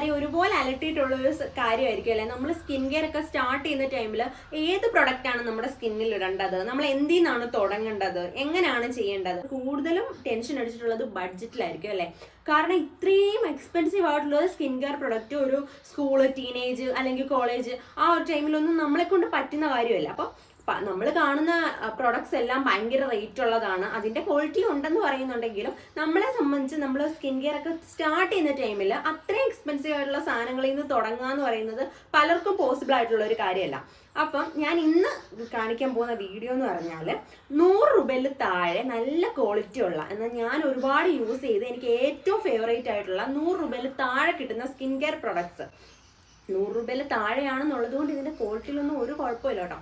എല്ലാവരെയും ഒരുപോലെ അലട്ടിയിട്ടുള്ള ഒരു കാര്യമായിരിക്കും അല്ലേ നമ്മൾ സ്കിൻ കെയർ ഒക്കെ സ്റ്റാർട്ട് ചെയ്യുന്ന ടൈമിൽ ഏത് പ്രൊഡക്റ്റ് ആണ് നമ്മുടെ സ്കിന്നിൽ ഇടേണ്ടത്? നമ്മൾ എന്തിൽ നിന്നാണ് തുടങ്ങേണ്ടത്? എങ്ങനെയാണ് ചെയ്യേണ്ടത്? കൂടുതലും ടെൻഷൻ അടിച്ചിട്ടുള്ളത് ബഡ്ജറ്റിലായിരിക്കും അല്ലേ? കാരണം ഇത്രയും എക്സ്പെൻസീവ് ആയിട്ടുള്ള സ്കിൻ കെയർ പ്രൊഡക്റ്റ് ഒരു സ്കൂൾ ടീനേജ് അല്ലെങ്കിൽ കോളേജ് ആ ഒരു ടൈമിലൊന്നും നമ്മളെ കൊണ്ട് പറ്റുന്ന കാര്യമല്ല. അപ്പോൾ നമ്മൾ കാണുന്ന പ്രൊഡക്ട്സ് എല്ലാം ഭയങ്കര റേറ്റ് ഉള്ളതാണ്. അതിന്റെ ക്വാളിറ്റി ഉണ്ടെന്ന് പറയുന്നുണ്ടെങ്കിലും നമ്മളെ സംബന്ധിച്ച് നമ്മൾ സ്കിൻ കെയർ ഒക്കെ സ്റ്റാർട്ട് ചെയ്യുന്ന ടൈമിൽ അത്രയും എക്സ്പെൻസീവ് ആയിട്ടുള്ള സാധനങ്ങളിൽ നിന്ന് തുടങ്ങുക എന്ന് പറയുന്നത് പലർക്കും പോസിബിൾ ആയിട്ടുള്ള ഒരു കാര്യമല്ല. അപ്പം ഞാൻ ഇന്ന് കാണിക്കാൻ പോകുന്ന വീഡിയോ എന്ന് പറഞ്ഞാൽ നൂറ് രൂപയിൽ താഴെ നല്ല ക്വാളിറ്റി ഉള്ള എന്നാൽ ഞാൻ ഒരുപാട് യൂസ് ചെയ്ത് എനിക്ക് ഏറ്റവും ഫേവറേറ്റ് ആയിട്ടുള്ള നൂറ് രൂപയിൽ താഴെ കിട്ടുന്ന സ്കിൻ കെയർ പ്രൊഡക്ട്സ് നൂറ് രൂപയിൽ താഴെയാണെന്നുള്ളത് കൊണ്ട് ഇതിന്റെ ക്വാളിറ്റിയിലൊന്നും ഒരു കുഴപ്പമില്ല കേട്ടോ.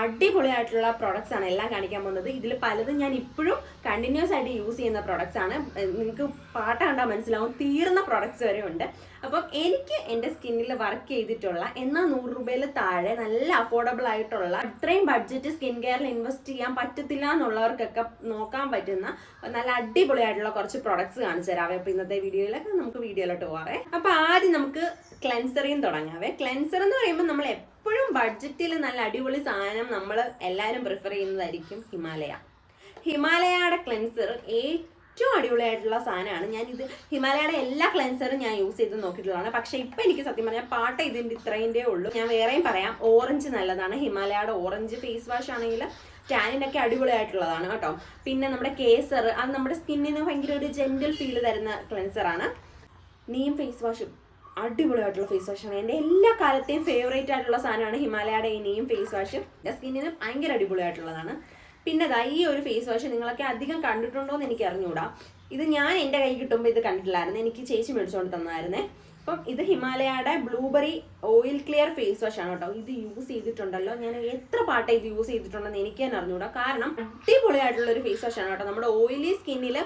അടിപൊളിയായിട്ടുള്ള പ്രോഡക്ട്സ് ആണ് എല്ലാം കാണിക്കാൻ പോകുന്നത്. ഇതിൽ പലതും ഞാൻ ഇപ്പോഴും കണ്ടിന്യൂസ് ആയിട്ട് യൂസ് ചെയ്യുന്ന പ്രോഡക്ട്സ് ആണ്. നിങ്ങൾക്ക് പാട്ട് കണ്ടാൽ മനസ്സിലാവും. തീർന്ന പ്രോഡക്ട്സ് വരെ ഉണ്ട്. അപ്പം എനിക്ക് എന്റെ സ്കിന്നിൽ വർക്ക് ചെയ്തിട്ടുള്ള എന്നാൽ നൂറ് രൂപയിൽ താഴെ നല്ല അഫോർഡബിൾ ആയിട്ടുള്ള അത്രയും ബഡ്ജറ്റ് സ്കിൻ കെയറിൽ ഇൻവെസ്റ്റ് ചെയ്യാൻ പറ്റത്തില്ല എന്നുള്ളവർക്കൊക്കെ നോക്കാൻ പറ്റുന്ന നല്ല അടിപൊളിയായിട്ടുള്ള കുറച്ച് പ്രോഡക്ട്സ് കാണിച്ചു തരാവേ. അപ്പോൾ ഇന്നത്തെ വീഡിയോയിലൊക്കെ നമുക്ക് വീഡിയോയിലോട്ട് പോവാവേ. അപ്പോൾ ആദ്യം നമുക്ക് ക്ലെൻസറിയും തുടങ്ങാവേ. ക്ലെൻസർ എന്ന് പറയുമ്പോൾ നമ്മൾ എപ്പോഴും ബഡ്ജറ്റിൽ നല്ല അടിപൊളി സാധനം നമ്മൾ എല്ലാവരും പ്രിഫർ ചെയ്യുന്നതായിരിക്കും ഹിമാലയ. ഹിമാലയയുടെ ക്ലെൻസർ ഏറ്റവും അടിപൊളിയായിട്ടുള്ള സാധനമാണ്. ഞാൻ ഇത് ഹിമാലയയുടെ എല്ലാ ക്ലെൻസറും ഞാൻ യൂസ് ചെയ്ത് നോക്കിയിട്ടുള്ളതാണ്. പക്ഷെ ഇപ്പൊ എനിക്ക് സത്യം പറഞ്ഞാൽ പാട്ട ഇതിന്റെ ഇത്രേന്റെ ഉള്ളൂ. ഞാൻ വേറെയും പറയാം. ഓറഞ്ച് നല്ലതാണ്. ഹിമാലയയുടെ ഓറഞ്ച് ഫേസ് വാഷ് ആണെങ്കിൽ ടാനിനൊക്കെ അടിപൊളിയായിട്ടുള്ളതാണ് കേട്ടോ. പിന്നെ നമ്മുടെ കേസർ അത് നമ്മുടെ സ്കിന്നിന് ഭയങ്കര ഒരു ജെന്റൽ ഫീൽ തരുന്ന ക്ലെൻസറാണ് നീം ഫേസ് വാഷ് അടിപൊളിയായിട്ടുള്ള ഫേസ് വാഷാണ് എന്റെ എല്ലാ കാലത്തെയും ഫേവറേറ്റ് ആയിട്ടുള്ള സാധനമാണ് ഹിമാലയയുടെ ഈ നീം ഫേസ് വാഷ് എന്റെ സ്കിന്നിന് ഭയങ്കര അടിപൊളിയായിട്ടുള്ളതാണ്. പിന്നെ ദാ ഈ ഒരു ഫേസ് വാഷ് നിങ്ങളൊക്കെ അധികം കണ്ടിട്ടുണ്ടോ എന്ന് എനിക്ക് അറിഞ്ഞൂടാ. ഇത് ഞാൻ എന്റെ കൈ കിട്ടുമ്പോൾ ഇത് കണ്ടിട്ടില്ലായിരുന്നു. എനിക്ക് ചേച്ചി മേടിച്ചുകൊണ്ട് തന്നായിരുന്നേ. അപ്പം ഇത് ഹിമാലയയുടെ blueberry oil clear face wash ആണ് കേട്ടോ. ഇത് യൂസ് ചെയ്തിട്ടുണ്ടല്ലോ. ഞാൻ എത്ര പാട്ട് ഇത് യൂസ് ചെയ്തിട്ടുണ്ടെന്ന് എനിക്ക് തന്നെ അറിഞ്ഞൂടാ. കാരണം അടിപൊളിയായിട്ടുള്ള ഒരു ഫേസ് വാഷ് ആണ് കേട്ടോ. നമ്മുടെ ഓയിലി സ്കിന്നിൽ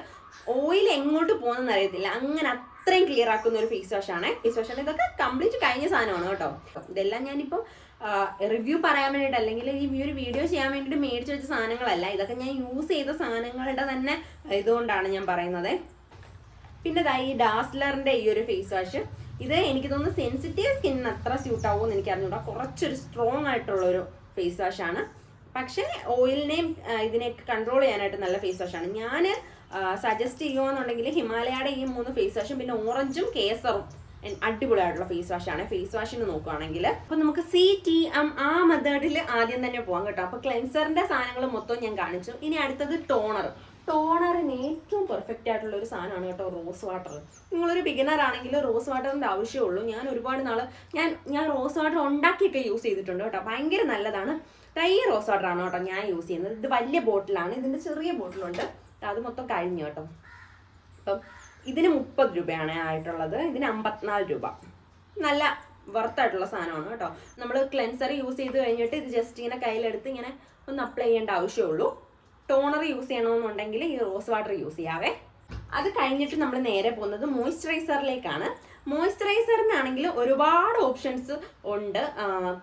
ഓയിൽ എങ്ങോട്ട് പോകുന്നെന്ന് അറിയത്തില്ല. അങ്ങനെ അത്രയും ക്ലിയർ ആക്കുന്ന ഒരു ഫേസ് വാഷ് ആണ്. ഫേസ് വാഷ് ഇതൊക്കെ കംപ്ലീറ്റ് കഴിഞ്ഞ സാധനമാണ് കേട്ടോ. ഇതെല്ലാം ഞാനിപ്പോൾ റിവ്യൂ പറയാൻ വേണ്ടിയിട്ട് അല്ലെങ്കിൽ ഈ ഒരു വീഡിയോ ചെയ്യാൻ വേണ്ടിയിട്ട് മേടിച്ച് വെച്ച സാധനങ്ങളല്ല. ഇതൊക്കെ ഞാൻ യൂസ് ചെയ്ത സാധനങ്ങളുടെ തന്നെ ഇതുകൊണ്ടാണ് ഞാൻ പറയുന്നത്. പിന്നെ ദാ ഈ ഡാസ്ലറിന്റെ ഈ ഒരു ഫേസ് വാഷ് ഇത് എനിക്ക് തോന്നുന്നു സെൻസിറ്റീവ് സ്കിന്നിന് അത്ര സ്യൂട്ട് ആവുമെന്ന് എനിക്ക് അറിഞ്ഞൂടാ കുറച്ചൊരു സ്ട്രോങ് ആയിട്ടുള്ള ഒരു ഫേസ് വാഷ് ആണ്. പക്ഷേ ഓയിലിനെയും ഇതിനെയൊക്കെ കൺട്രോൾ ചെയ്യാനായിട്ട് നല്ല ഫേസ് വാഷ് ആണ്. ഞാൻ സജസ്റ്റ് ചെയ്യുകയെന്നുണ്ടെങ്കിൽ ഹിമാലയയുടെ ഈ മൂന്ന് ഫേസ് വാഷും പിന്നെ ഓറഞ്ചും കേസറും അടിപൊളിയായിട്ടുള്ള ഫേസ് വാഷ് ആണ്. ഫേസ് വാഷിന് നോക്കുകയാണെങ്കിൽ അപ്പൊ നമുക്ക് സി ടി എം ആ മെത്തേഡിൽ ആദ്യം തന്നെ പോകാം കേട്ടോ. അപ്പൊ ക്ലെൻസറിന്റെ സാധനങ്ങൾ മൊത്തം ഞാൻ കാണിച്ചു. ഇനി അടുത്തത് ടോണർ ടോണറിന് ഏറ്റവും പെർഫെക്റ്റ് ആയിട്ടുള്ള ഒരു സാധനമാണ് കേട്ടോ റോസ് വാട്ടർ നിങ്ങളൊരു ബിഗിനർ ആണെങ്കിൽ റോസ് വാട്ടറിന്റെ ആവശ്യമുള്ളൂ. ഞാൻ ഒരുപാട് നാൾ ഞാൻ ഞാൻ റോസ് വാട്ടർ ഉണ്ടാക്കിയൊക്കെ യൂസ് ചെയ്തിട്ടുണ്ട് കേട്ടോ. ഭയങ്കര നല്ലതാണ്. തൈ റോസ് വാട്ടർ ആണ് കേട്ടോ ഞാൻ യൂസ് ചെയ്യുന്നത്. ഇത് വലിയ ബോട്ടിലാണ് ഇതിന്റെ ചെറിയ ബോട്ടിലുണ്ട് അത് മൊത്തം കഴിഞ്ഞു കേട്ടോ. അപ്പം ഇതിന് മുപ്പത് രൂപയാണ് ആയിട്ടുള്ളത്. ഇതിന് അമ്പത്തിനാല് രൂപ. നല്ല വർത്തായിട്ടുള്ള സാധനമാണ് കേട്ടോ. നമ്മൾ ക്ലെൻസർ യൂസ് ചെയ്ത് കഴിഞ്ഞിട്ട് ഇത് ജസ്റ്റ് ഇങ്ങനെ കയ്യിലെടുത്ത് ഇങ്ങനെ ഒന്ന് അപ്ലൈ ചെയ്യേണ്ട ആവശ്യമുള്ളൂ. ടോണർ യൂസ് ചെയ്യണമെന്നുണ്ടെങ്കിൽ ഈ റോസ് വാട്ടർ യൂസ് ചെയ്യാവേ. അത് കഴിഞ്ഞിട്ട് നമ്മൾ നേരെ പോകുന്നത് മോയ്സ്ചറൈസറിലേക്കാണ് മോയ്സ്ചറൈസറിനാണെങ്കിൽ ഒരുപാട് ഓപ്ഷൻസ് ഉണ്ട്.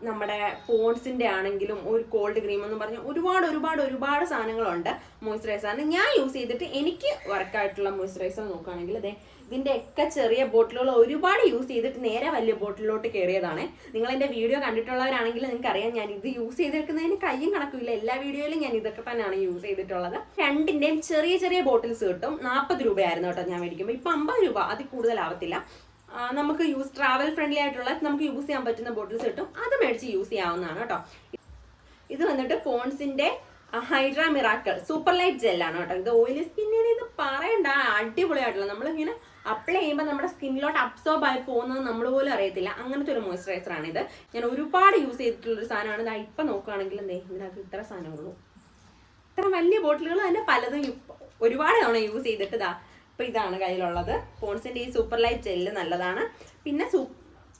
നമ്മുടെ പോൺസിന്റെ ആണെങ്കിലും ഒരു കോൾഡ് ക്രീം എന്ന് പറഞ്ഞ ഒരുപാട് ഒരുപാട് ഒരുപാട് സാധനങ്ങളുണ്ട് മോയ്സ്ചറൈസറിന്. ഞാൻ യൂസ് ചെയ്തിട്ട് എനിക്ക് വർക്കായിട്ടുള്ള മോയ്സ്ചറൈസർ നോക്കുകയാണെങ്കിൽ അതെ ഇതിന്റെ ഒക്കെ ചെറിയ ബോട്ടിലുകൾ ഒരുപാട് യൂസ് ചെയ്തിട്ട് നേരെ വലിയ ബോട്ടിലോട്ട് കയറിയതാണ്. നിങ്ങൾ എന്റെ വീഡിയോ കണ്ടിട്ടുള്ളവരാണെങ്കിൽ നിങ്ങൾക്ക് അറിയാം ഞാൻ ഇത് യൂസ് ചെയ്തെടുക്കുന്നതിന് കയ്യും കണക്കില്ല എല്ലാ വീഡിയോയിലും ഞാൻ ഇതൊക്കെ തന്നെയാണ് യൂസ് ചെയ്തിട്ടുള്ളത്. രണ്ടിന്റെയും ചെറിയ ചെറിയ ബോട്ടിൽസ് കിട്ടും. നാൽപ്പത് രൂപയായിരുന്നു കേട്ടോ ഞാൻ മേടിക്കുമ്പോൾ ഇപ്പൊ അമ്പത് രൂപ. അതിൽ കൂടുതലാവത്തില്ല. നമുക്ക് യൂസ് ട്രാവൽ ഫ്രണ്ട്ലി ആയിട്ടുള്ള നമുക്ക് യൂസ് ചെയ്യാൻ പറ്റുന്ന ബോട്ടിൽസ് കിട്ടും. അത് മേടിച്ച് യൂസ് ചെയ്യാവുന്നതാണ് കേട്ടോ. ഇത് വന്നിട്ട് പോൺസിന്റെ ഹൈഡ്ര മിറാക്കൾ സൂപ്പർ ലൈറ്റ് ജെല്ലാണ് കേട്ടോ. ഇത് ഓയിലി സ്കിന്നിന് ഇത് പറയണ്ട അടിപൊളിയായിട്ടുള്ള. നമ്മളിങ്ങനെ അപ്ലൈ ചെയ്യുമ്പോൾ നമ്മുടെ സ്കിന്നിലോട്ട് അബ്സോർബ് ആയി പോകുന്നത് നമ്മൾ പോലും അറിയത്തില്ല. അങ്ങനത്തെ ഒരു മോയ്സ്ചറൈസർ ആണ് ഇത്. ഞാൻ ഒരുപാട് യൂസ് ചെയ്തിട്ടുള്ള ഒരു സാധനമാണ്. ഇതാ ഇപ്പം നോക്കുകയാണെങ്കിൽ എന്തേ ഇതിനകത്ത് ഇത്ര സാധനമുള്ളൂ ഇത്ര വലിയ ബോട്ടിലുകൾ തന്നെ പലതും ഒരുപാട് തവണ യൂസ് ചെയ്തിട്ട് ഇതാ ഇപ്പൊ ഇതാണ് കയ്യിലുള്ളത്. പോൺസിന്റെ ഈ സൂപ്പർ ലൈറ്റ് ജെല്ല് നല്ലതാണ്. പിന്നെ സൂ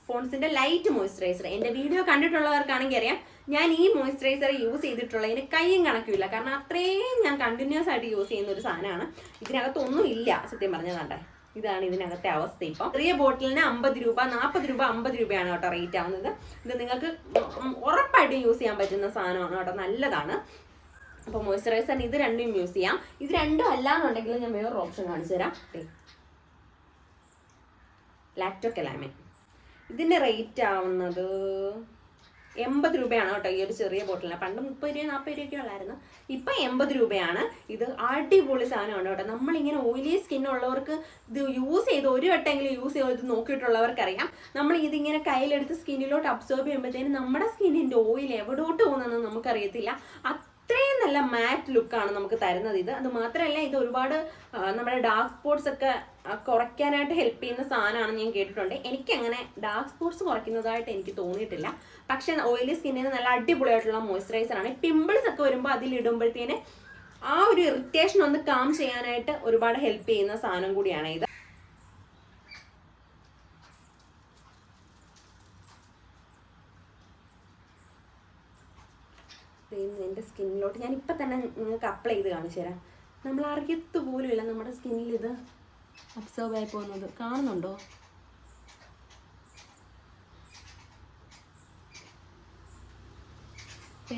പോൺസിന്റെ ലൈറ്റ് മോയ്സ്ചറൈസർ. എന്റെ വീഡിയോ കണ്ടിട്ടുള്ളവർക്കാണെങ്കിൽ അറിയാം ഞാൻ ഈ മോയ്സ്ചറൈസർ യൂസ് ചെയ്തിട്ടുള്ള ചെയ്തിട്ടുള്ളതിന് കൈയും കണക്കില്ല. കാരണം അത്രയും ഞാൻ കണ്ടിന്യൂസ് ആയിട്ട് യൂസ് ചെയ്യുന്ന ഒരു സാധനമാണ്. ഇതിനകത്തൊന്നും ഇല്ല. സത്യം പറഞ്ഞതാണ്ടേ ഇതാണ് ഇതിനകത്തെ അവസ്ഥ ഇപ്പം. ചെറിയ ബോട്ടിലിന് അമ്പത് രൂപ നാൽപ്പത് രൂപ അമ്പത് രൂപയാണ് കേട്ടോ റേറ്റ് ആവുന്നത്. ഇത് നിങ്ങൾക്ക് ഉറപ്പായിട്ടും യൂസ് ചെയ്യാൻ പറ്റുന്ന സാധനമാണ് കേട്ടോ. നല്ലതാണ്. അപ്പോൾ മോയ്സ്ചറൈസറിന് ഇത് രണ്ടും യൂസ് ചെയ്യാം. ഇത് രണ്ടും അല്ല എന്നുണ്ടെങ്കിൽ ഞാൻ വേറൊരു ഓപ്ഷൻ കാണിച്ചു തരാം. ലാക്ടോക്കലാമിൻ ഇതിന്റെ റേറ്റ് ആവുന്നത് എൺപത് രൂപയാണ് കേട്ടോ ഈ ഒരു ചെറിയ ബോട്ടിലിന് പണ്ട് മുപ്പത് രൂപ നാൽപ്പത് രൂപയൊക്കെ ഉള്ളായിരുന്നു. ഇപ്പം എൺപത് രൂപയാണ്. ഇത് അടിപൊളി സാധനമാണ് കേട്ടോ. നമ്മളിങ്ങനെ ഓയിലി സ്കിൻ ഉള്ളവർക്ക് ഇത് യൂസ് ചെയ്ത് ഒരു വട്ടമെങ്കിലും യൂസ് ചെയ്ത് ഇത് നോക്കിയിട്ടുള്ളവർക്കറിയാം. നമ്മൾ ഇതിങ്ങനെ കയ്യിലെടുത്ത് സ്കിന്നിലോട്ട് അബ്സോർബ് ചെയ്യുമ്പോഴത്തേനും നമ്മുടെ സ്കിന്നിന്റെ ഓയിൽ എവിടോട്ട് പോകുന്നതെന്ന് നമുക്കറിയത്തില്ല. നല്ല മാറ്റ് ലുക്കാണ് നമുക്ക് തരുന്നത് ഇത്. അത് മാത്രമല്ല ഇത് ഒരുപാട് നമ്മുടെ ഡാർക്ക് സ്പോട്ട്സ് ഒക്കെ കുറയ്ക്കാനായിട്ട് ഹെൽപ്പ് ചെയ്യുന്ന സാധനമാണെന്ന് ഞാൻ കേട്ടിട്ടുണ്ട്. എനിക്ക് അങ്ങനെ ഡാർക്ക് സ്പോട്ട്സ് കുറയ്ക്കുന്നതായിട്ട് എനിക്ക് തോന്നിയിട്ടില്ല. പക്ഷേ ഓയിലി സ്കിന്നിന് നല്ല അടിപൊളിയായിട്ടുള്ള മോയ്സ്ചറൈസർ ആണ്. പിമ്പിൾസ് ഒക്കെ വരുമ്പോൾ അതിലിടുമ്പോഴത്തേന് ആ ഒരു ഇറിറ്റേഷൻ ഒന്ന് കാം ചെയ്യാനായിട്ട് ഒരുപാട് ഹെൽപ്പ് ചെയ്യുന്ന സാധനം കൂടിയാണ് ഇത്. എന്റെ സ്കിന്നിലോട്ട്. ഞാൻ ഇപ്പം തന്നെ നിങ്ങൾക്ക് അപ്ലൈ ചെയ്ത് കാണിച്ചു തരാം. നമ്മൾ അറിയത്ത് പോലുമില്ല നമ്മുടെ സ്കിന്നിൽ ഇത് അബ്സർവ് ആയി പോകുന്നത്. കാണുന്നുണ്ടോ?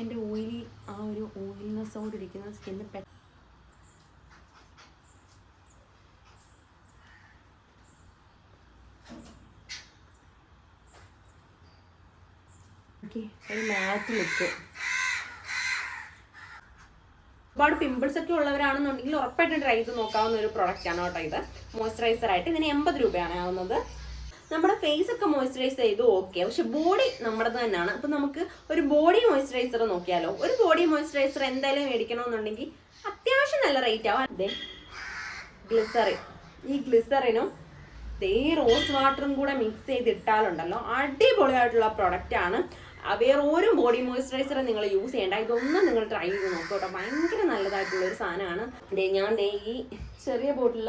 എന്റെ ഓയിലി ആ ഒരു ഓയിൽനെസ്സോട് ഇരിക്കുന്ന സ്കിന്ന് പെട്ടെന്ന് ഒരു മാറ്റ് ലുക്ക് ഒരുപാട് പിമ്പിൾസ് ഒക്കെ ഉള്ളവരാണെന്നുണ്ടെങ്കിൽ ഉറപ്പായിട്ടും ട്രൈ ചെയ്ത് നോക്കാവുന്ന ഒരു പ്രോഡക്റ്റ് ആണ് കേട്ടോ ഇത്. മോയ്സ്ചറൈസർ ആയിട്ട് ഇതിന് എൺപത് രൂപയാണ് ആവുന്നത്. നമ്മുടെ ഫേസ് ഒക്കെ മോയ്സ്ചറൈസ് ചെയ്ത് ഓക്കെ പക്ഷെ ബോഡി നമ്മുടേത് തന്നെയാണ്. അപ്പൊ നമുക്ക് ഒരു ബോഡി മോയ്സ്ചറൈസർ നോക്കിയാലോ? ഒരു ബോഡി മോയ്സ്ചറൈസർ എന്തായാലും മേടിക്കണമെന്നുണ്ടെങ്കിൽ അത്യാവശ്യം നല്ല റേറ്റ് ആവും. അതെ ഗ്ലിസറിൻ ഈ ഗ്ലിസറിനും ദേ റോസ് വാട്ടറും കൂടെ മിക്സ് ചെയ്ത് ചെയ്തിട്ടാലുണ്ടല്ലോ. അടിപൊളിയായിട്ടുള്ള പ്രൊഡക്റ്റ് ആണ്. വേറെ ബോഡി മോയ്സ്ചറൈസർ നിങ്ങൾ യൂസ് ചെയ്യേണ്ട. ഇതൊന്നും നിങ്ങൾ ട്രൈ ചെയ്ത് നോക്കൂ കേട്ടോ ഭയങ്കര നല്ലതായിട്ടുള്ള ഒരു സാധനമാണ്. ഞാൻ ദേ ഈ ചെറിയ ബോട്ടിൽ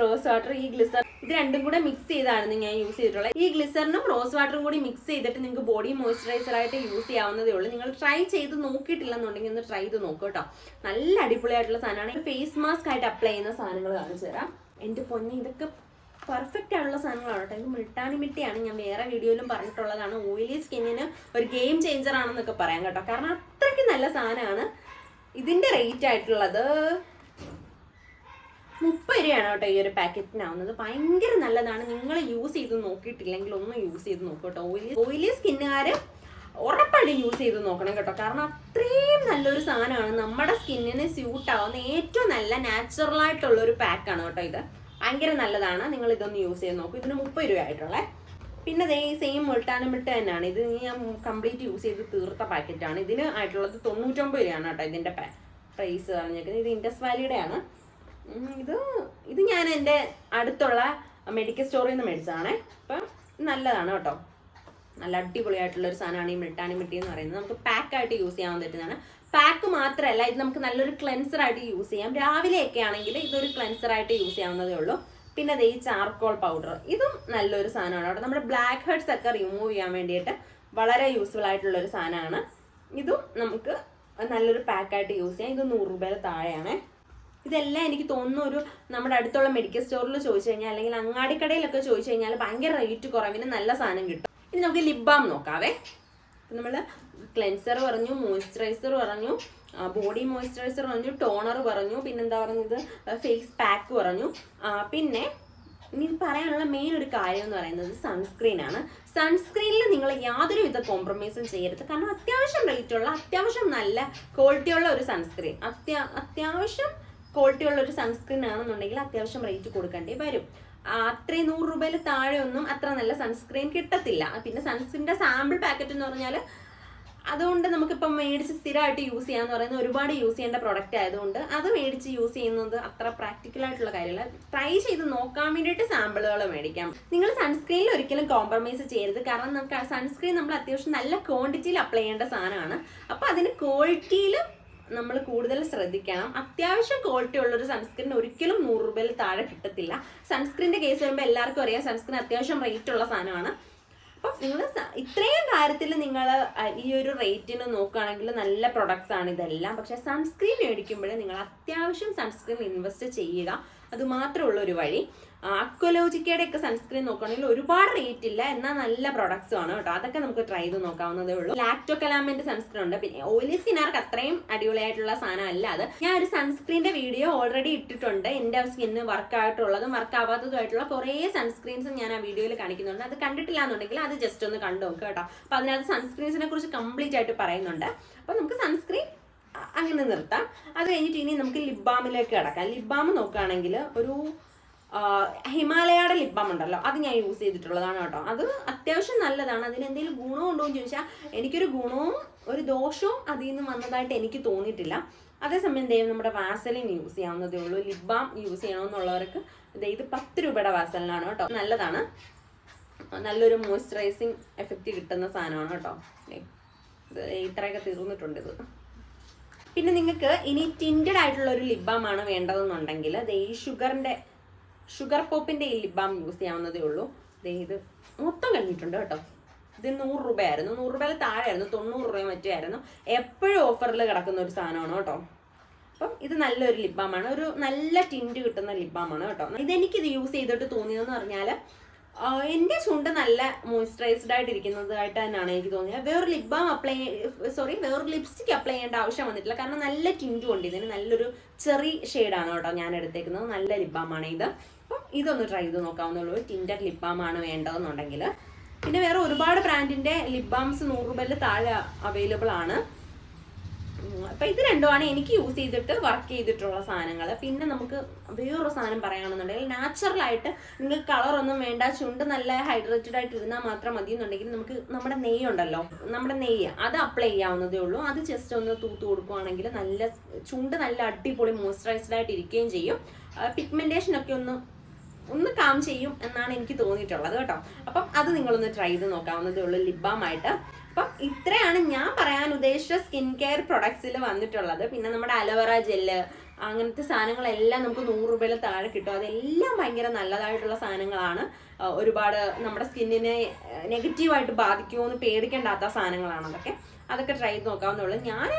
റോസ് വാട്ടർ ഈ ഗ്ലിസർ ഇത് രണ്ടും കൂടെ മിക്സ് ചെയ്താണ് ഞാൻ യൂസ് ചെയ്തിട്ടുള്ളത്. ഈ ഗ്ലിസറിനും റോസ് വാട്ടറും കൂടി മിക്സ് ചെയ്തിട്ട് നിങ്ങൾക്ക് ബോഡി മോയ്സ്ചറൈസർ ആയിട്ട് യൂസ് ചെയ്യാവുന്നതേ ഉള്ളൂ. നിങ്ങൾ ട്രൈ ചെയ്ത് നോക്കിയിട്ടില്ലെന്നുണ്ടെങ്കിൽ ഒന്ന് ട്രൈ ചെയ്ത് നോക്കൂ കേട്ടോ. നല്ല അടിപൊളിയായിട്ടുള്ള സാധനമാണ്. ഫേസ് മാസ്ക് ആയിട്ട് അപ്ലൈ ചെയ്യുന്ന സാധനങ്ങൾ കാണിച്ചു തരാം. എന്റെ പൊന്നെ ഇതൊക്കെ പെർഫെക്റ്റ് ആയുള്ള സാധനങ്ങളാണ് കേട്ടോ. ഇത് മിട്ടാണി മിട്ടിയാണ് ഞാൻ വേറെ വീഡിയോയിലും പറഞ്ഞിട്ടുള്ളതാണ്. ഓയിലി സ്കിന്നിന് ഒരു ഗെയിം ചേഞ്ചർ ആണെന്നൊക്കെ പറയാം കേട്ടോ. കാരണം അത്രയ്ക്ക് നല്ല സാധനമാണ്. ഇതിന്റെ റേറ്റ് ആയിട്ടുള്ളത് മുപ്പത് രൂപയാണ് കേട്ടോ ഈ ഒരു പാക്കറ്റിനാവുന്നത് ഭയങ്കര നല്ലതാണ്. നിങ്ങൾ യൂസ് ചെയ്ത് നോക്കിയിട്ടില്ലെങ്കിൽ ഒന്ന് യൂസ് ചെയ്ത് നോക്കൂ കേട്ടോ. ഓയിലി ഓയിലി സ്കിന്നുകാർ ഉറപ്പായിട്ടും യൂസ് ചെയ്ത് നോക്കണം കേട്ടോ. കാരണം അത്രയും നല്ലൊരു സാധനമാണ്. നമ്മുടെ സ്കിന്നിന് സ്യൂട്ട് ആവുന്ന ഏറ്റവും നല്ല നാച്ചുറൽ ആയിട്ടുള്ള ഒരു പാക്കാണ് കേട്ടോ ഇത്. ഭയങ്കര നല്ലതാണ്. നിങ്ങൾ ഇതൊന്ന് യൂസ് ചെയ്ത് നോക്കൂ. ഇതിന് മുപ്പത് രൂപ ആയിട്ടുള്ളത് പിന്നെ ദേ സെയിം മുൾട്ടാനമിട്ട് തന്നെയാണ് ഇത് ഞാൻ കംപ്ലീറ്റ് യൂസ് ചെയ്ത് തീർത്ത പാക്കറ്റാണ് ഇതിന് ആയിട്ടുള്ളത് തൊണ്ണൂറ്റൊമ്പത് രൂപയാണ് കേട്ടോ ഇതിന്റെ പ്രൈസ് പറഞ്ഞേക്കുന്നത് ഇത് ഇൻഡസ് വാലിയുടെ ആണ്. ഇത് ഇത് ഞാൻ എന്റെ അടുത്തുള്ള മെഡിക്കൽ സ്റ്റോറിൽ നിന്ന് മേടിച്ചതാണേ. അപ്പം നല്ലതാണ് കേട്ടോ. നല്ല അടിപൊളിയായിട്ടുള്ള ഒരു സാധനമാണ് ഈ മിട്ടാണി മിട്ടി എന്ന് പറയുന്നത്. നമുക്ക് പാക്കായിട്ട് യൂസ് ചെയ്യാൻ പറ്റുന്നതാണ്. പാക്ക് മാത്രമല്ല ഇത് നമുക്ക് നല്ലൊരു ക്ലെൻസർ ആയിട്ട് യൂസ് ചെയ്യാം. രാവിലെയൊക്കെ ആണെങ്കിൽ ഇതൊരു ക്ലെൻസർ ആയിട്ട് യൂസ് ചെയ്യാവുന്നതേ ഉള്ളൂ. പിന്നെ ദേ ഈ ചാർക്കോൾ പൗഡർ ഇതും നല്ലൊരു സാധനമാണ്. അവിടെ നമ്മുടെ ബ്ലാക്ക് ഹെഡ്സ് ഒക്കെ റിമൂവ് ചെയ്യാൻ വേണ്ടിയിട്ട് വളരെ യൂസ്ഫുൾ ആയിട്ടുള്ള ഒരു സാധനമാണ്. ഇതും നമുക്ക് നല്ലൊരു പാക്കായിട്ട് യൂസ് ചെയ്യാം. ഇത് നൂറ് രൂപയുടെ താഴെയാണ്. ഇതെല്ലാം എനിക്ക് തോന്നുന്നു ഒരു നമ്മുടെ അടുത്തുള്ള മെഡിക്കൽ സ്റ്റോറിൽ ചോദിച്ചു കഴിഞ്ഞാൽ അല്ലെങ്കിൽ അങ്ങാടിക്കടയിലൊക്കെ ചോദിച്ചു കഴിഞ്ഞാൽ ഭയങ്കര റേറ്റ് കുറവിന് നല്ല സാധനം കിട്ടും. ഇനി നമുക്ക് ലിപ് ബാം നോക്കാവേ. നമ്മൾ ക്ലെൻസർ പറഞ്ഞു മോയ്സ്ചറൈസർ പറഞ്ഞു ബോഡി മോയ്സ്ചറൈസർ പറഞ്ഞു ടോണർ പറഞ്ഞു പിന്നെന്താ പറഞ്ഞത്? ഫേസ് പാക്ക് പറഞ്ഞു. പിന്നെ ഇനി പറയാനുള്ള മെയിൻ ഒരു കാര്യം എന്ന് പറയുന്നത് സൺസ്ക്രീൻ ആണ്. സൺസ്ക്രീനിൽ നിങ്ങൾ യാതൊരു വിധ കോംപ്രമൈസും ചെയ്യരുത്. കാരണം അത്യാവശ്യം റേറ്റ് ഉള്ള അത്യാവശ്യം നല്ല ക്വാളിറ്റി ഉള്ള ഒരു സൺസ്ക്രീൻ അത്യാ അത്യാവശ്യം ക്വാളിറ്റി ഉള്ള ഒരു സൺസ്ക്രീൻ ആണെന്നുണ്ടെങ്കിൽ അത്യാവശ്യം റേറ്റ് കൊടുക്കേണ്ടി വരും. അത്രയും നൂറ് രൂപയിൽ താഴെ ഒന്നും അത്ര നല്ല സൺസ്ക്രീൻ കിട്ടത്തില്ല. പിന്നെ സൺസ്ക്രീന്റെ സാമ്പിൾ പാക്കറ്റ് എന്ന് പറഞ്ഞാൽ അതുകൊണ്ട് നമുക്കിപ്പം മേടിച്ച് സ്ഥിരമായിട്ട് യൂസ് ചെയ്യാന്ന് പറയുന്നത് ഒരുപാട് യൂസ് ചെയ്യേണ്ട പ്രൊഡക്റ്റ് ആയതുകൊണ്ട് അത് മേടിച്ച് യൂസ് ചെയ്യുന്നത് അത്ര പ്രാക്ടിക്കൽ ആയിട്ടുള്ള കാര്യമല്ല. ട്രൈ ചെയ്ത് നോക്കാൻ വേണ്ടിയിട്ട് സാമ്പിളുകൾ മേടിക്കാം. നിങ്ങൾ സൺസ്ക്രീനിൽ ഒരിക്കലും കോംപ്രമൈസ് ചെയ്യരുത്. കാരണം നമുക്ക് സൺസ്ക്രീൻ നമ്മൾ അത്യാവശ്യം നല്ല ക്വാണ്ടിറ്റിയിൽ അപ്ലൈ ചെയ്യേണ്ട സാധനമാണ്. അപ്പോൾ അതിന് ക്വാളിറ്റിയിൽ നമ്മൾ കൂടുതൽ ശ്രദ്ധിക്കണം. അത്യാവശ്യം ക്വാളിറ്റി ഉള്ളൊരു സൺസ്ക്രീൻ ഒരിക്കലും നൂറ് രൂപയിൽ താഴെ കിട്ടത്തില്ല. സൺസ്ക്രീന്റെ കേസ് വരുമ്പോൾ എല്ലാവർക്കും അറിയാം സൺസ്ക്രീൻ അത്യാവശ്യം റേറ്റ് ഉള്ള സാധനമാണ്. അപ്പം നിങ്ങൾ ഇത്രയും കാര്യത്തിൽ നിങ്ങൾ ഈ ഒരു റേറ്റിന് നോക്കുകയാണെങ്കിൽ നല്ല പ്രൊഡക്ട്സ് ആണ് ഇതെല്ലാം. പക്ഷേ സൺസ്ക്രീൻ മേടിക്കുമ്പോൾ നിങ്ങൾ അത്യാവശ്യം സൺസ്ക്രീൻ ഇൻവെസ്റ്റ് ചെയ്യുക. അത് മാത്രമേ ഉള്ള ഒരു വഴി. അക്വലോജിക്കയുടെ ഒക്കെ സൺസ്ക്രീൻ നോക്കുകയാണെങ്കിൽ ഒരുപാട് റേറ്റ് ഇല്ല. എന്നാൽ നല്ല പ്രൊഡക്ട്സും ആണ് കേട്ടോ. അതൊക്കെ നമുക്ക് ട്രൈ ചെയ്ത് നോക്കാവുന്നതേ ഉള്ളൂ. ലാക്ടോ കലാമിന്റെ സൺസ്ക്രീൻ ഉണ്ട്. പിന്നെ ഓയിലി സ്കിന്നാർക്ക് അത്രയും അടിപൊളിയായിട്ടുള്ള സാധനം അല്ല അത്. ഞാൻ ഒരു സൺസ്ക്രീന്റെ വീഡിയോ ഓൾറെഡി ഇട്ടിട്ടുണ്ട്. എന്റെ സ്കിന്ന് വർക്ക് ആയിട്ടുള്ളതും വർക്ക് ആവാത്തതുമായിട്ടുള്ള കുറേ സൺസ്ക്രീൻസ് ഞാൻ ആ വീഡിയോയിൽ കാണിക്കുന്നുണ്ട്. അത് കണ്ടിട്ടില്ല എന്നുണ്ടെങ്കിൽ അത് ജസ്റ്റ് ഒന്ന് കണ്ടു നോക്കുക കേട്ടോ. അപ്പൊ അതിനകത്ത് സൺസ്ക്രീൻസിനെ കുറിച്ച് കംപ്ലീറ്റ് ആയിട്ട് പറയുന്നുണ്ട്. അപ്പൊ നമുക്ക് സൺസ്ക്രീൻ അങ്ങനെ നിർത്താം. അത് കഴിഞ്ഞിട്ട് ഇനി നമുക്ക് ലിപ് ബാമിലേക്ക് കിടക്കാം. ലിപ് ബാം നോക്കുകയാണെങ്കിൽ ഒരു ഹിമാലയയുടെ ലിപ് ബാം ഉണ്ടല്ലോ അത് ഞാൻ യൂസ് ചെയ്തിട്ടുള്ളതാണ് കേട്ടോ. അത് അത്യാവശ്യം നല്ലതാണ്. അതിന് എന്തെങ്കിലും ഗുണമുണ്ടോ എന്ന് ചോദിച്ചാൽ എനിക്കൊരു ഗുണവും ഒരു ദോഷവും അതിൽ നിന്ന് വന്നതായിട്ട് എനിക്ക് തോന്നിയിട്ടില്ല. അതേസമയം ദൈവം നമ്മുടെ വാസലിൻ യൂസ് ചെയ്യാവുന്നതേ ഉള്ളൂ. ലിപ് ബാം യൂസ് ചെയ്യണമെന്നുള്ളവർക്ക് ഇത് പത്ത് രൂപയുടെ വാസലിനാണ് കേട്ടോ. നല്ലതാണ്. നല്ലൊരു മോയ്സ്ചറൈസിങ് എഫക്റ്റ് കിട്ടുന്ന സാധനമാണ് കേട്ടോ. ഇത്രയൊക്കെ തീർന്നിട്ടുണ്ട് ഇത്. പിന്നെ നിങ്ങൾക്ക് ഇനി ടിന്റഡ് ആയിട്ടുള്ള ഒരു ലിപ് ബാം ആണ് വേണ്ടതെന്നുണ്ടെങ്കിൽ ദേ ഈ ഷുഗറിന്റെ ഷുഗർ പോപ്പിന്റെ ഈ ലിപ് ബാം യൂസ് ചെയ്യാവുന്നതേ ഉള്ളൂ. ഇത് മൊത്തം കഴിഞ്ഞിട്ടുണ്ട് കേട്ടോ. ഇത് നൂറ് രൂപയായിരുന്നു. നൂറ് രൂപയിൽ താഴെയായിരുന്നു. തൊണ്ണൂറ് രൂപ മറ്റേ ആയിരുന്നു എപ്പോഴും ഓഫറിൽ കിടക്കുന്ന ഒരു സാധനമാണ് കേട്ടോ. അപ്പം ഇത് നല്ലൊരു ആണ്. ഒരു നല്ല ടിന്റ് കിട്ടുന്ന ആണ് കേട്ടോ. ഇതെനിക്കിത് ഇത് യൂസ് ചെയ്തിട്ട് തോന്നിയതെന്ന് പറഞ്ഞാൽ എന്റെ ചുണ്ട് നല്ല മോയ്സ്ചറൈസ്ഡ് ആയിട്ട് ഇരിക്കുന്നതായിട്ട് തന്നെയാണ് എനിക്ക് തോന്നിയത്. വേറെ ലിപ് ബാം അപ്ലൈ സോറി വേറെ ലിപ്സ്റ്റിക് അപ്ലൈ ചെയ്യേണ്ട ആവശ്യം വന്നിട്ടില്ല. കാരണം നല്ല ടിന്റും ഉണ്ട് ഇതിന്. നല്ലൊരു ചെറി ഷെയ്ഡാണ് കേട്ടോ ഞാൻ എടുത്തേക്കുന്നത്. നല്ല ലിപ് ബാമാണ് ഇത്. അപ്പം ഇതൊന്ന് ട്രൈ ചെയ്ത് നോക്കാവുന്നുള്ളൂ ടിന്റർ ലിപ് ബാമാണ് വേണ്ടതെന്നുണ്ടെങ്കിൽ. പിന്നെ വേറെ ഒരുപാട് ബ്രാൻഡിന്റെ ലിപ് ബാംസ് നൂറ് രൂപയിൽ താഴെ അവൈലബിൾ ആണ്. അപ്പൊ ഇത് രണ്ടുമാണ് എനിക്ക് യൂസ് ചെയ്തിട്ട് വർക്ക് ചെയ്തിട്ടുള്ള സാധനങ്ങൾ പിന്നെ നമുക്ക് വേറൊരു സാധനം പറയുകയാണെന്നുണ്ടെങ്കിൽ നാച്ചുറൽ ആയിട്ട് നിങ്ങൾക്ക് ഒന്നും വേണ്ട ചുണ്ട് നല്ല ഹൈഡ്രേറ്റഡ് ആയിട്ട് ഇരുന്നാൽ മാത്രം മതി എന്നുണ്ടെങ്കിൽ നമുക്ക് നമ്മുടെ നെയ്യ് ഉണ്ടല്ലോ നമ്മുടെ നെയ്യ് അത് അപ്ലൈ ചെയ്യാവുന്നതേ ഉള്ളൂ. അത് ജസ്റ്റ് ഒന്ന് തൂത്ത് കൊടുക്കുവാണെങ്കിൽ നല്ല ചുണ്ട് നല്ല അടിപൊളി മോയ്സ്ചറൈസ്ഡ് ആയിട്ട് ഇരിക്കുകയും ചെയ്യും. പിഗ്മെന്റേഷൻ ഒക്കെ ഒന്ന് ഒന്ന് കാം ചെയ്യും എന്നാണ് എനിക്ക് തോന്നിയിട്ടുള്ളത് കേട്ടോ. അപ്പം അത് നിങ്ങളൊന്ന് ട്രൈ ചെയ്ത് നോക്കാവുന്നതേ ഉള്ളൂ ലിബാമായിട്ട്. അപ്പം ഇത്രയാണ് ഞാൻ പറയാൻ ഉദ്ദേശിച്ച സ്കിൻ കെയർ പ്രൊഡക്ട്സിൽ വന്നിട്ടുള്ളത്. പിന്നെ നമ്മുടെ അലോവറ ജെല്ല് അങ്ങനത്തെ സാധനങ്ങളെല്ലാം നമുക്ക് നൂറ് രൂപയിൽ താഴെ കിട്ടും. അതെല്ലാം ഭയങ്കര നല്ലതായിട്ടുള്ള സാധനങ്ങളാണ്. ഒരുപാട് നമ്മുടെ സ്കിന്നിനെ നെഗറ്റീവായിട്ട് ബാധിക്കുമോ എന്ന് പേടിക്കേണ്ടാത്ത സാധനങ്ങളാണ് അതൊക്കെ. അതൊക്കെ ട്രൈ ചെയ്ത് നോക്കാവുന്നുള്ളൂ ഞാൻ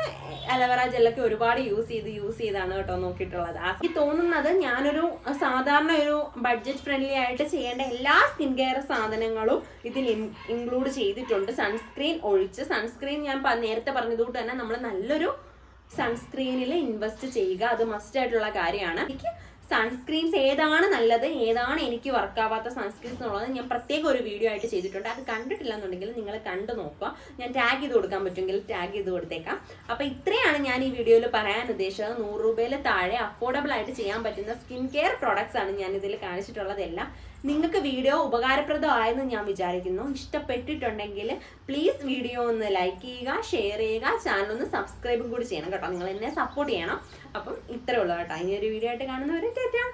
അലവറ ജെല്ലൊക്കെ ഒരുപാട് യൂസ് ചെയ്ത് യൂസ് ചെയ്താണ് കേട്ടോ നോക്കിയിട്ടുള്ളത്. എനിക്ക് തോന്നുന്നത് ഞാനൊരു സാധാരണ ഒരു ബഡ്ജറ്റ് ഫ്രണ്ട്ലി ആയിട്ട് ചെയ്യേണ്ട എല്ലാ സ്കിൻ കെയർ സാധനങ്ങളും ഇതിൽ ഇൻക്ലൂഡ് ചെയ്തിട്ടുണ്ട്. സൺസ്ക്രീൻ ഒഴിച്ച് സൺസ്ക്രീൻ ഞാൻ നേരത്തെ പറഞ്ഞതുകൊണ്ട് തന്നെ നമ്മൾ നല്ലൊരു സൺസ്ക്രീനിൽ ഇൻവെസ്റ്റ് ചെയ്യുക. അത് മസ്റ്റ് ആയിട്ടുള്ള കാര്യമാണ്. എനിക്ക് സൺസ്ക്രീൻസ് ഏതാണ് നല്ലത്? ഏതാണ് എനിക്ക് വർക്ക് ആവാത്ത സൺസ്ക്രീൻസ് എന്നുള്ളത് ഞാൻ പ്രത്യേക ഒരു വീഡിയോ ആയിട്ട് ചെയ്തിട്ടുണ്ട്. അത് കണ്ടിട്ടില്ല എന്നുണ്ടെങ്കിൽ നിങ്ങൾ കണ്ടു നോക്കുക. ഞാൻ ടാഗ് ചെയ്ത് കൊടുക്കാൻ പറ്റുമെങ്കിൽ ടാഗ് ചെയ്ത് കൊടുത്തേക്കാം. അപ്പോൾ ഇത്രയാണ് ഞാൻ ഈ വീഡിയോയിൽ പറയാൻ ഉദ്ദേശിച്ചത്. നൂറ് രൂപയിൽ താഴെ അഫോർഡബിൾ ആയിട്ട് ചെയ്യാൻ പറ്റുന്ന സ്കിൻ കെയർ പ്രോഡക്ട്സ് ആണ് ഞാൻ ഇതിൽ കാണിച്ചിട്ടുള്ളതെല്ലാം. നിങ്ങൾക്ക് വീഡിയോ ഉപകാരപ്രദമായെന്ന് ഞാൻ വിചാരിക്കുന്നു. ഇഷ്ടപ്പെട്ടിട്ടുണ്ടെങ്കിൽ പ്ലീസ് വീഡിയോ ഒന്ന് ലൈക്ക് ചെയ്യുക ഷെയർ ചെയ്യുക ചാനൽ ഒന്ന് സബ്സ്ക്രൈബും കൂടി ചെയ്യണം കേട്ടോ. നിങ്ങൾ എന്നെ സപ്പോർട്ട് ചെയ്യണം. അപ്പം ഇത്രേ ഉള്ളൂ കേട്ടോ. ഇനി ഒരു വീഡിയോ ആയിട്ട് കാണുന്നവരെ ചേട്ടാ